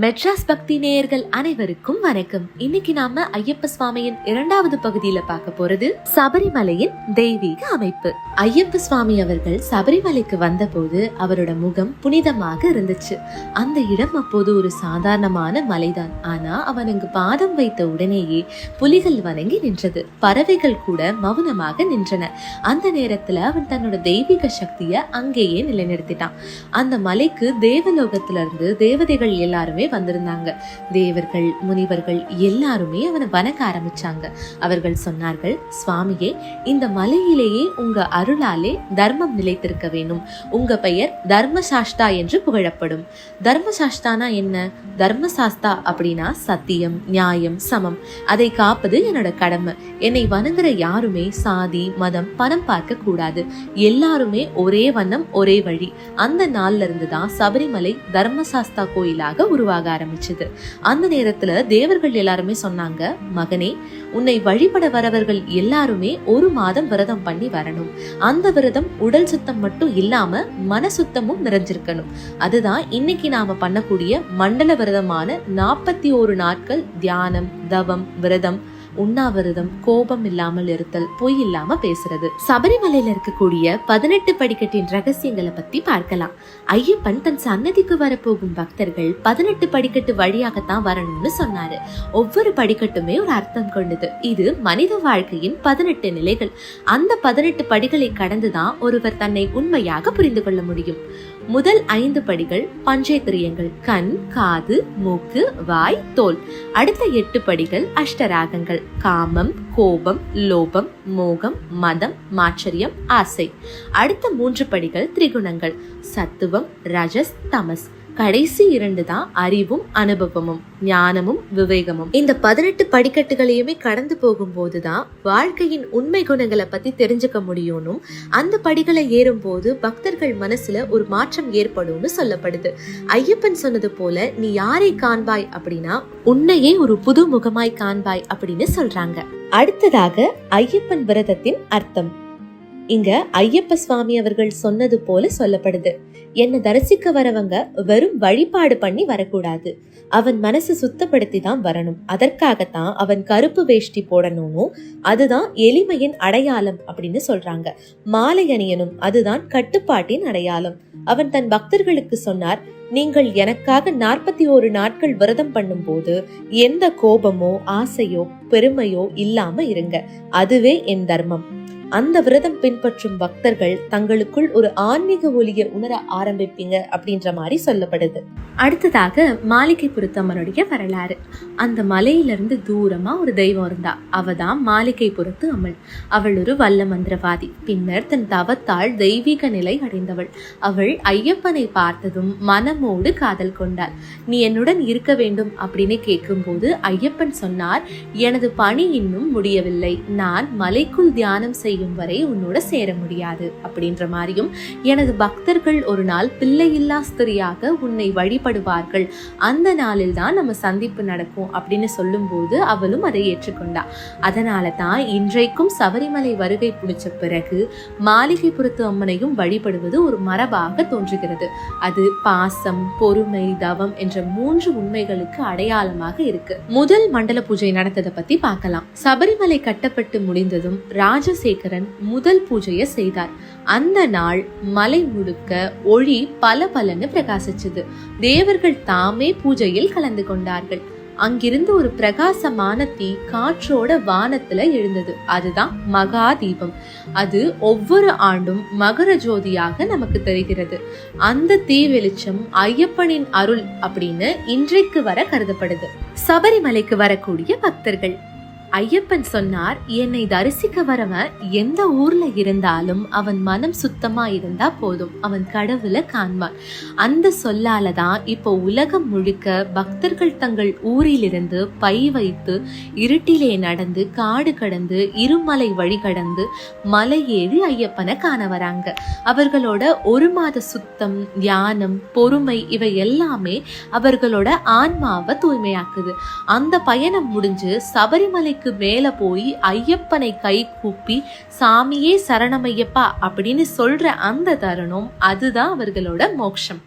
மெட்ராஸ் பக்தி நேயர்கள் அனைவருக்கும் வணக்கம். இன்னைக்கு நாம ஐயப்ப சுவாமியின் இரண்டாவது பகுதியில பார்க்க போறது சபரிமலையின் தெய்வீக அமைப்பு. ஐயப்ப சுவாமி அவர்கள் சபரிமலைக்கு வந்தபோது அவரோட முகம் புனிதமாக இருந்துச்சு. அந்த இடம் அப்போது ஒரு சாதாரணமான மலைதான். ஆனா அவன் அங்கு பாதம் வைத்த உடனேயே புலிகள் வணங்கி நின்றது. பறவைகள் கூட மௌனமாக நின்றன. அந்த நேரத்துல அவன் தன்னோட தெய்வீக சக்திய அங்கேயே நிலைநிறுத்திட்டான். அந்த மலைக்கு தேவலோகத்துல இருந்து தேவதைகள் எல்லாருமே எல்லாருமே வந்திருந்தாங்க. தேவர்கள் முனிவர்கள் எல்லாருமே அவனை வணங்க ஆரம்பிச்சாங்க. அவர்கள் சொன்னார்கள் சுவாமியே இந்த மலையிலேயே உங்க அருளாலே தர்மம் நிலைத்திருக்க வேணும் உங்க பெயர் தர்மசாஸ்தா என்று புகழப்படும். தர்மசாஸ்தானா என்ன? தர்மசாஸ்தா அப்படின்னா சத்தியம் நியாயம் சமம். அதை காப்பது என்னோட கடமை. என்னை வணங்குற யாருமே சாதி மதம் பணம் பார்க்க கூடாது. எல்லாருமே ஒரே வண்ணம் ஒரே வழி. அந்த நாள்ல இருந்து தான் சபரிமலை தர்மசாஸ்தா கோயிலாக உருவாக்க உருவாக ஆரம்பிச்சது. அந்த நேரத்துல தேவர்கள் எல்லாருமே சொன்னாங்க மகனே உன்னை வழிபட வரவர்கள் எல்லாருமே ஒரு மாதம் விரதம் பண்ணி வரணும். அந்த விரதம் உடல் சுத்தம் மட்டும் இல்லாம மன சுத்தமும் நிறைஞ்சிருக்கணும். அதுதான் இன்னைக்கு நாம பண்ணக்கூடிய மண்டல விரதமான நாற்பத்தி ஒரு நாட்கள் தியானம் தவம் விரதம் உண்ணாவிரதம் கோபம் இல்லாமல் இருத்தல் பொய் இல்லாம பேசுறது. சபரிமலையில இருக்கக்கூடிய பதினெட்டு படிக்கட்டின் ரகசியங்களை பத்தி பார்க்கலாம். ஐயப்பன் தன் சன்னதிக்கு வரப்போகும் பக்தர்கள் பதினெட்டு படிக்கட்டு வழியாகத்தான் வரணும்னு சொன்னாரு. ஒவ்வொரு படிக்கட்டுமே ஒரு அர்த்தம் கொண்டது. இது மனித வாழ்க்கையின் பதினெட்டு நிலைகள். அந்த பதினெட்டு படிகளை கடந்துதான் ஒருவர் தன்னை உண்மையாக புரிந்து கொள்ள முடியும். முதல் ஐந்து படிகள் பஞ்சேந்திரியங்கள். கண் காது மூக்கு வாய் தோல். அடுத்த எட்டு படிகள் அஷ்டராகங்கள். காமம் கோபம் லோபம் மோகம் மதம் மாச்சரியம் ஆசை. அடுத்த மூன்று படிகள் திரிகுணங்கள். சத்துவம் ரஜஸ் தமஸ். கடைசி இரண்டு தான் அறிவும் அனுபவமும் ஞானமும் விவேகமும். இந்த பதினெட்டு படிக்கட்டுகளையுமே கடந்து போகும்போது தான் வாழ்க்கையின் உண்மை குணங்களை பத்தி தெரிஞ்சுக்க முடியும்னும் அந்த படிகளை ஏறும்போது பக்தர்கள் மனசுல ஒரு மாற்றம் ஏற்படும்னு சொல்லப்படுது. ஐயப்பன் சொன்னது போல நீ யாரை காண்பாய் அப்படின்னா உன்னையே ஒரு புது முகமாய் காண்பாய் அப்படின்னு சொல்றாங்க. அடுத்ததாக ஐயப்பன் விரதத்தின் அர்த்தம். இங்க ஐயப்ப சுவாமி அவர்கள் சொன்னது போல சொல்லப்படுது. என்னை தரிசிக்க வரவங்க வெறும் வழிபாடு பண்ணி வரக்கூடாது. அவன் மனசு சுத்தப்படுத்தி தான் வரணும். அதற்காகத்தான் அவன் கருப்பு வேஷ்டி போடணும்னு அதுதான் எளிமையின் அடையாளம் அப்படின்னு சொல்றாங்க. மாலை அணியனும் அதுதான் கட்டுப்பாட்டின் அடையாளம். அவன் தன் பக்தர்களுக்கு சொன்னார் நீங்கள் எனக்காக நாற்பத்தி ஓரு நாட்கள் விரதம் பண்ணும்போது எந்த கோபமோ ஆசையோ பெருமையோ இல்லாம இருங்க. அதுவே என் தர்மம். அந்த விரதம் பின்பற்றும் பக்தர்கள் தங்களுக்குள் ஒரு ஆன்மீக ஒலியை உணர ஆரம்பிப்பீங்க அப்படின்ற மாதிரி சொல்லப்படுது. அடுத்ததாக மாளிகைப்புறத்தம்மனுடைய வரலாறு. அந்த மலையிலிருந்து தூரமா ஒரு தெய்வம் இருந்தா அவ தான் பொறுத்து அம்மன் அவள் ஒரு வல்ல மந்திரவாதி பின்னர் தன் தவத்தால் தெய்வீக நிலை அடைந்தவள். அவள் ஐயப்பனை பார்த்ததும் மனமோடு காதல் கொண்டாள். நீ என்னுடன் இருக்க வேண்டும் அப்படின்னு கேட்கும்போது ஐயப்பன் சொன்னார் எனது பணி இன்னும் முடியவில்லை. நான் மலைக்குள் தியானம் செய்யும் வரை உன்னோட சேர முடியாது. அப்படின்ற மாதிரியும் எனது பக்தர்கள் ஒரு நாள் பிள்ளையில்லா ஸ்திரியாக உன்னை வழிபடுவார்கள். அந்த நாளில் தான் நம்ம சந்திப்பு நடக்கும் அப்படின்னு சொல்லும்போது அவளும் அதை ஏற்றுக்கொண்டா. அதனால தான் இன்றைக்கும் சபரிமலை வருகை புடிச்ச பிறகு மாளிகைப்புறத்து அம்மனையும் வழிபடுவது ஒரு மரபாக தோன்றுகிறது. அது பாசம் பொறுமை தவம் என்ற மூன்று உண்மைகளுக்கு அடையாளமாக இருக்கு. முதல் மண்டல பூஜை நடந்ததை பத்தி பார்க்கலாம். சபரிமலை கட்டப்பட்டு முடிந்ததும் ராஜசேகரன் முதல் பூஜையை செய்தார். அந்த நாள் மலை முழுக்க ஒளி பல பலன்னு பிரகாசிச்சது. தேவர்கள் தாமே பூஜையில் கலந்து கொண்டார்கள். அங்கிருந்து ஒரு பிரகாசமான தீ காற்றோட வானத்துல எழுந்தது. அதுதான் மகா தீபம் அது ஒவ்வொரு ஆண்டும் மகர ஜோதியாக நமக்கு தெரிகிறது. அந்த தீ வெளிச்சம் ஐயப்பனின் அருள் அப்படின்னு இன்றைக்கு வர கருதப்படுது. சபரிமலைக்கு வரக்கூடிய பக்தர்கள் ஐயப்பன் சொன்னார் என்னை தரிசிக்க வரவன் எந்த ஊர்ல இருந்தாலும் அவன் மனம் சுத்தமா இருந்தா போதும். அவன் கடவுளை காண்பான். அந்த சொல்லால தான் இப்போ உலகம் முழுக்க பக்தர்கள் தங்கள் ஊரிலிருந்து பை வைத்து இருட்டிலே நடந்து காடு கடந்து இருமலை வழி கடந்து மலை ஏறி ஐயப்பனை காண வராங்க. அவர்களோட ஒரு மாத சுத்தம் தியானம் பொறுமை இவை எல்லாமே அவர்களோட ஆன்மாவை தூய்மையாக்குது. அந்த பயணம் முடிஞ்சு சபரிமலைக்கு மேல போய் ஐயப்பனை கை கூப்பி சாமியே சரணமையப்பா அப்படின்னு சொல்ற அந்த தருணம் அதுதான் அவர்களோட மோட்சம்.